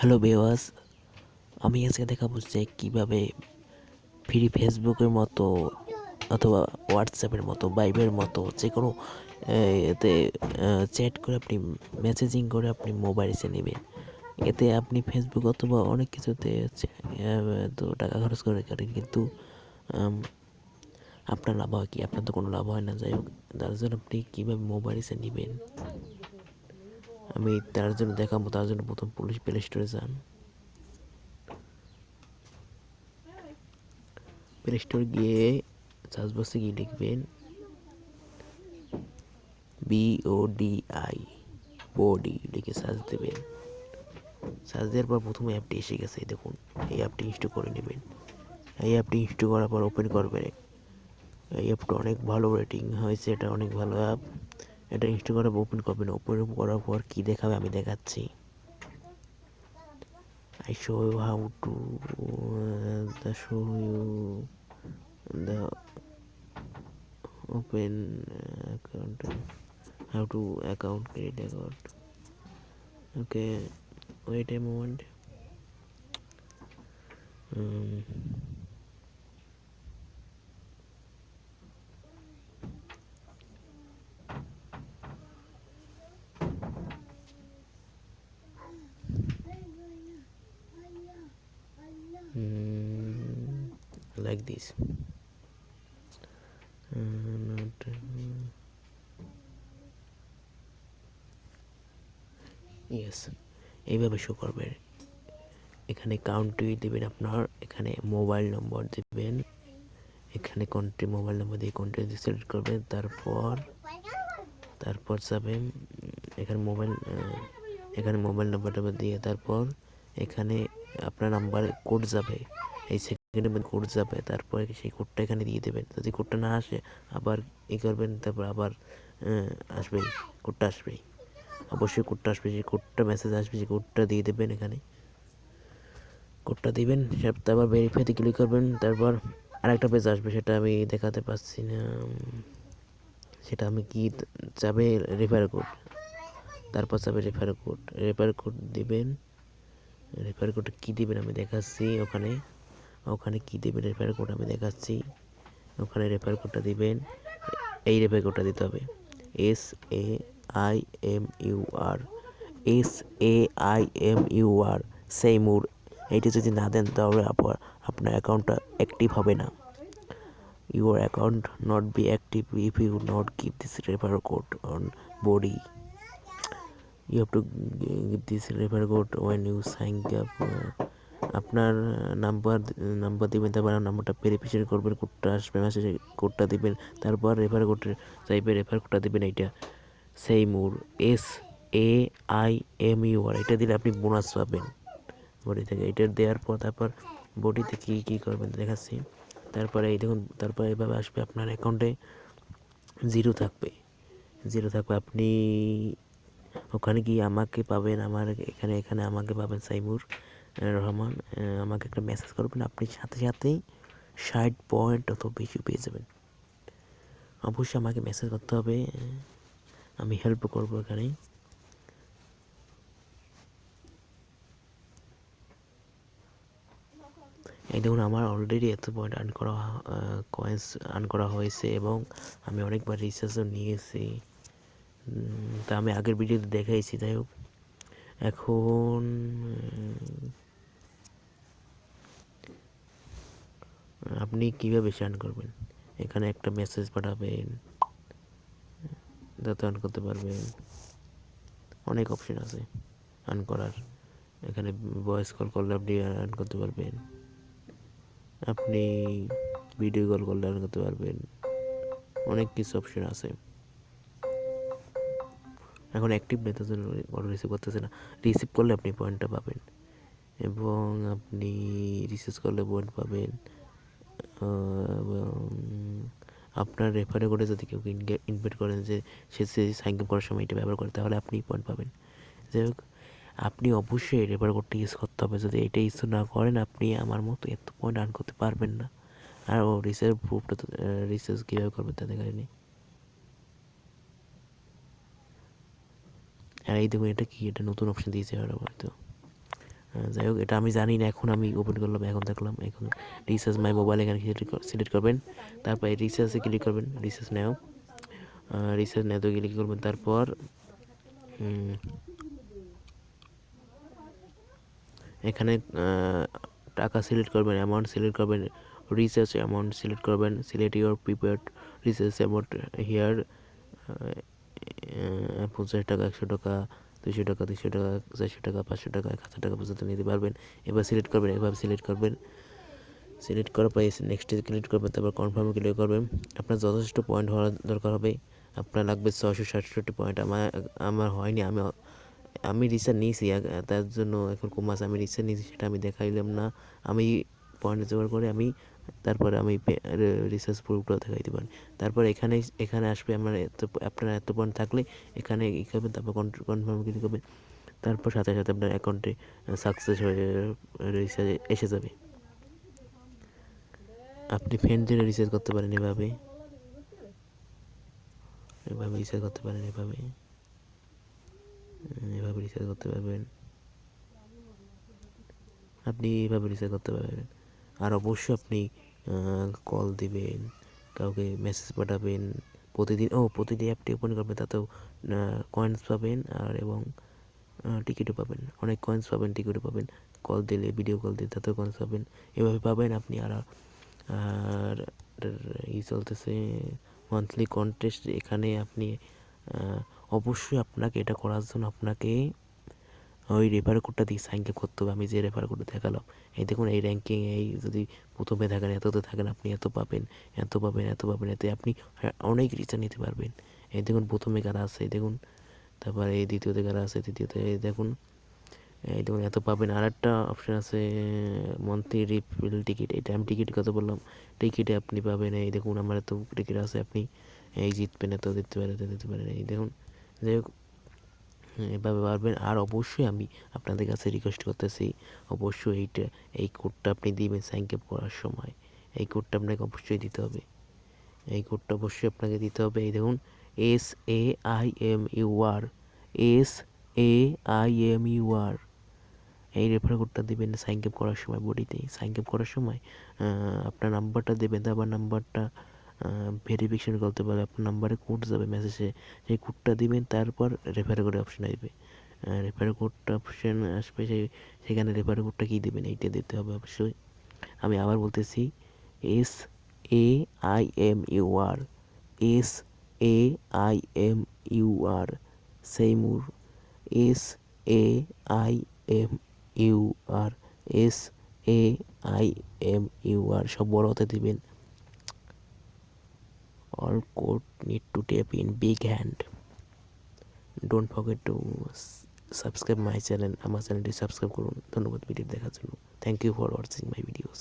Hello বেওয়াস আমি আজকে দেখাবো যে কীভাবে ফ্রি ফেসবুকের মতো অথবা হোয়াটসঅ্যাপের মতো, ভাইবের মতো যে কোনো এতে চ্যাট করে আপনি, মেসেজিং করে আপনি মোবাইলে নেবেন। এতে আপনি ফেসবুক অথবা অনেক কিছুতে তো টাকা খরচ করে করেন, কিন্তু আপনার লাভ হয় কি? আপনার তো কোনো লাভ হয় না, যাই হোক, তার জন্য আপনি কীভাবে মোবাইলে নেবেন? আমি তার জন্য দেখাবো, তার জন্য প্রথম পুলিশ প্লে স্টোরে যান। প্লে স্টোর গিয়ে সার্চ বক্সে গিয়ে লিখবেন বিওডি আই বডি লিখে সার্চ দেবেন। সার্চ দেওয়ার পর প্রথমে অ্যাপটি এসে গেছে দেখুন, এই অ্যাপটি ইনস্টল করে নেবেন। এই অ্যাপটি ইনস্টল করার পর ওপেন করবেন। এই অ্যাপটা অনেক ভালো রেটিং হয়েছে, এটা অনেক ভালো অ্যাপ এটা ইনস্টাগ্রাম ওপেন করবেন ওপেন করার পর কী দেখাবে আমি দেখাচ্ছি। I show you how to the show you the open account how to account create account okay wait a moment mm, like this. Uh, not yes এইভাবে শো করবে এখানে কাউন্ট্রি দেবেন আপনার এখানে মোবাইল নম্বর দেবেন। এখানে কন্ট্রি মোবাইল নম্বর দিয়ে country select করবেন। তারপর তারপর যাবেন এখানে মোবাইল এখানে মোবাইল নাম্বারটা দিয়ে তারপর এখানে আপনার নাম্বারে কোড যাবে, এই সেকেন্ডের মধ্যে কোড যাবে, তারপরে সেই কোডটা এখানে দিয়ে দেবেন। যদি কোডটা না আসে, আবার ই করবেন, তারপর আবার আসবেই কোডটা আসবেই। অবশ্যই কোডটা আসবে, যে কোডটা মেসেজ আসবে, যে কোডটা দিয়ে দেবেন এখানে। কোডটা দিবেন তারপর ভেরিফাইতে ক্লিক করবেন, তারপর আরেকটা পেজ আসবে, সেটা আমি দেখাতে পারছি না। সেটা আমি কি যাবে রেফার কোড তারপর যাবে রেফার কোড রেফার কোড দিবেন। রেফার কোড কী দিবেন আমি দেখাচ্ছি, ওখানে। ওখানে কী দেবেন রেফার কোড আমি দেখাচ্ছি। ওখানে রেফার কোডটা দিবেন। এই রেফার কোডটা দিতে হবে। S A I M U R S A I M U R সেই সেইমুর এইটা যদি না দেন তাহলে আপনার আপনার অ্যাকাউন্টটা অ্যাক্টিভ হবে না। Your account not be active if you not give this referral code on body you have to give this referral code when you sign up আপনার নাম্বার নাম্বার দিবেন, তারপর নাম্বারটা ভেরিফিকেশন করবেন কোডটা আসবে মেসেজে কোডটা দিবেন, তারপর রেফার কোড চাইবে রেফার কোডটা দিবেন এইটা। Saimur S A I M U R এটা দিলে আপনি বোনাস পাবেন। বডি থেকে, এটা দেওয়ার পর তারপর বডিতে কী কী করবেন দেখাচ্ছি। তারপরে এই দেখুন, তারপরে এভাবে আসবে, আপনার অ্যাকাউন্টে জিরো থাকবে। জিরো থাকবে, আপনি ওখানে গিয়ে আমাকে পাবেন আমার এখানে এখানে আমাকে পাবেন সাইমুর রহমান আমাকে একটা মেসেজ করবেন। আপনি সাথে সাথেই ষাট পয়েন্ট অত বেশি পেয়ে যাবেন। অবশ্যই আমাকে মেসেজ করতে হবে। আমি হেল্প করব এখানে। এই দেখুন, আমার অলরেডি এত পয়েন্ট আর্ন করা কয়েন্স আর্ন করা হয়েছে এবং আমি অনেকবার রিচার্জও নিয়েছি। তা আমি আগের ভিডিওতে দেখাইছি, যাই হোক। এখন আপনি কীভাবে আর্ন করবেন? এখানে একটা মেসেজ পাঠাবেন যাতে আর্ন করতে পারবেন। অনেক অপশন আছে আর্ন করার। এখানে ভয়েস কল করলে আপনি আর্ন করতে পারবেন। আপনি ভিডিও কল করলে আর্ন করতে পারবেন। অনেক কিছু অপশন আছে। এখন অ্যাক্টিভ নেই, তার জন্য রিসিভ করতেছে না। রিসিভ করলে আপনি পয়েন্টটা পাবেন। এবং আপনি রিসার্চ করলে পয়েন্ট পাবেন এবং আপনার রেফারে করে যদি কেউ ইনভাইট করেন যে সে সাইন আপ করার সময় এটা ব্যবহার করে, তাহলে আপনি পয়েন্ট পাবেন। যাই হোক, আপনি অবশ্যই রেফার কোডটা ইউজ করতে হবে। যদি এটা ইউজ না করেন, আপনি আমার মতো এত পয়েন্ট আর্ন করতে পারবেন না। আর ও রিসার্চ প্রুফটা তো রিসার্চ কীভাবে করবে তা দেখা নেই। আর এই দেখুন এটা কি? এটা নতুন অপশন দিয়েছে ওরা হয়তো। যাই হোক, এটা আমি জানি না, এখন আমি ওপেন করলাম, এখন দেখলাম, এখন রিচার্জ মাই মোবাইল এখানে সিলেক্ট করবেন। তারপর এই ক্লিক করবেন রিচার্জ নেও। রিচার্জ নেওয়াতে ক্লিক করবেন, তারপর এখানে টাকা সিলেক্ট করবেন অ্যামাউন্ট সিলেক্ট করবেন রিচার্জ অ্যামাউন্ট সিলেক্ট করবেন select your prepaid recharge amount here পঞ্চাশ টাকা, একশো টাকা দুশো টাকা দুশো টাকা, চারশো টাকা, পাঁচশো টাকা, এক হাজার টাকা পর্যন্ত নিতে পারবেন। এবার সিলেক্ট করবেন, এভাবে সিলেক্ট করবেন। সিলেক্ট করার পরে নেক্সটে ক্লিক করবেন, তারপর কনফার্মে ক্লিক করবেন। আপনার যথেষ্ট পয়েন্ট হওয়ার দরকার হবে। আপনার লাগবে ছশো সাতষট্টি পয়েন্ট আমার আমার হয়নি, আমি আমি রিসার্চ নিয়েছি তার জন্য এখন কমাস আমি রিসার্চ নিয়েছি, সেটা আমি দেখাইলাম না। আমি পয়েন্ট জোগাড় করে আমি তারপরে আমি রিসার্চ পুরোটা দেখাইতে পারি। তারপর এখানে এখানে আসবে আমার এত, আপনার এত পয়েন্ট থাকলে এখানে ই করবেন, তারপর কনফার্ম ক্লিক করবেন। তারপর সাথে সাথে আপনার অ্যাকাউন্টে সাকসেস হয়ে রিসার্চ এসে যাবে। আপনি ফ্রেন্ডদের রিচার্জ করতে পারেন এভাবে। এভাবে রিচার্জ করতে পারেন এভাবে। এভাবে রিচার্জ করতে পারবেন। আপনি এভাবে রিচার্জ করতে পারবেন। আর অবশ্যই আপনি কল দিবেন, কাউকে মেসেজ পাঠাবেন। প্রতিদিন, ও, প্রতিদিন অ্যাপটি ওপেন করবেন, তাতেও কয়েন্স পাবেন আর এবং টিকিটও পাবেন। অনেক কয়েন্স পাবেন, টিকিটও পাবেন। কল দিলে ভিডিও কল দিলে তাতেও কয়েন্স পাবেন। এভাবে পাবেন আপনি আর আর ই চলতেছে মান্থলি কন্টেস্ট এখানে আপনি অবশ্যই আপনাকে এটা করার জন্য আপনাকে ওই রেফার কোডটা দিয়ে সাইন আপ করতে হবে। আমি যে রেফার কোডটা দেখালাম, এই দেখুন, এই র্যাঙ্কিং এই যদি প্রথমে থাকেন, এততে থাকেন, আপনি এত পাবেন এত পাবেন এত পাবেন, এতে আপনি অনেক রিচার্জ নিতে পারবেন। এই দেখুন, প্রথমে কারা আছে, এই দেখুন, তারপরে এই দ্বিতীয়তে কারা আছে, তৃতীয়তে, এই দেখুন এই দেখুন, এত পাবেন। আর একটা অপশান আছে মান্থলি রিফিল টিকিট এটা আমি টিকিট কথা বললাম টিকিটে আপনি পাবেন, এই দেখুন, আমার এত টিকিট আছে, আপনি এই জিতবেন, এত দিতে পারেন, এত দিতে পারেন, এই দেখুন, যাই হোক এভাবে পারবেন। আর অবশ্যই আমি আপনাদের কাছে রিকোয়েস্ট করতেছি, অবশ্যই এইটা, এই কোডটা আপনি দিবেন সাইন আপ করার সময়। এই কোডটা আপনাকে অবশ্যই দিতে হবে। এই কোডটা অবশ্যই আপনাকে দিতে হবে। এই দেখুন S A I M U R S A I M U R এই রেফার কোডটা দেবেন সাইন করার সময় বডিতে সাইন আপ করার সময় আপনার নাম্বারটা দেবেন, তারপর নাম্বারটা ভেরিফিকেশন করতে পারবে আপনার নাম্বারে কোড যাবে মেসেজে সেই কোডটা দিবেন, তারপর রেফার কোড অপশন আসবে। রেফার কোডটা অপশন আসবে, সেই, সেখানে রেফার কোডটা কী দেবেন, এইটা দিতে হবে অবশ্যই। আমি আবার বলতেছি S A I M U R S A I M U R Saimur S A I M U R S A I M U R সব বড় হতে দিবেন। All code need to type in big hand don't forget to subscribe my channel আমার চ্যানেলটি subscribe করুন ধন্যবাদ video দেখার জন্য thank you for watching my videos